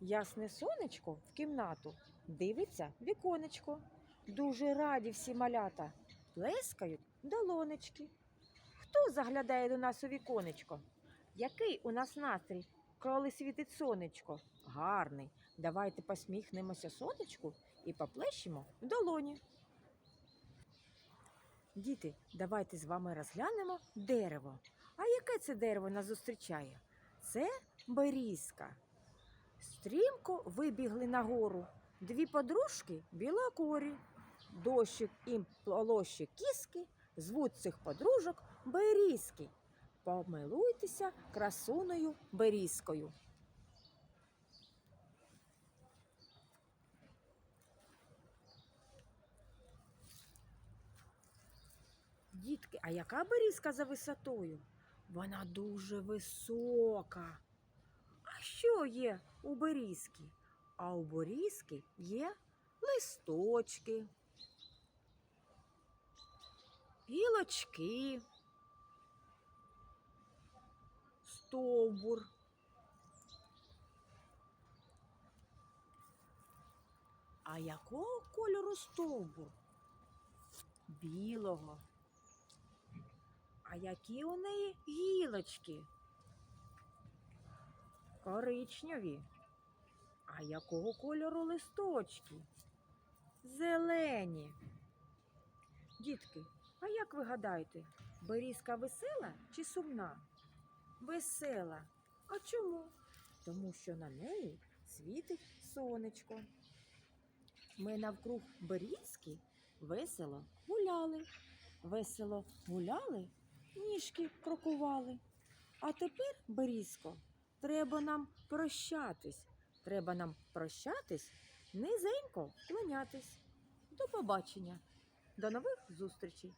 Ясне сонечко в кімнату дивиться віконечко. Дуже раді всі малята, плескають долонечки. Хто заглядає до нас у віконечко? Який у нас настрій, коли світить сонечко? Гарний. Давайте посміхнемося сонечку і поплещемо в долоні. Діти, давайте з вами розглянемо дерево. А яке це дерево нас зустрічає? Це берізка. Стрімко вибігли нагору. Дві подружки білокорі. Дощик і полощі кіски звуть цих подружок берізки. Помилуйтеся красуною берізкою. Дітки, а яка берізка за висотою? Вона дуже висока. Що є у берізки? А у берізки є листочки, гілочки, стовбур. А якого кольору стовбур? Білого. А які у неї гілочки? Коричневі. А якого кольору листочки? Зелені. Дітки, а як ви гадаєте, берізка весела чи сумна? Весела. А чому? Тому що на неї світить сонечко. Ми навкруг берізки весело гуляли. Весело гуляли, ніжки крокували. А тепер, Берізко, треба нам прощатись. Треба нам прощатись, низенько клонятись. До побачення. До нових зустрічей.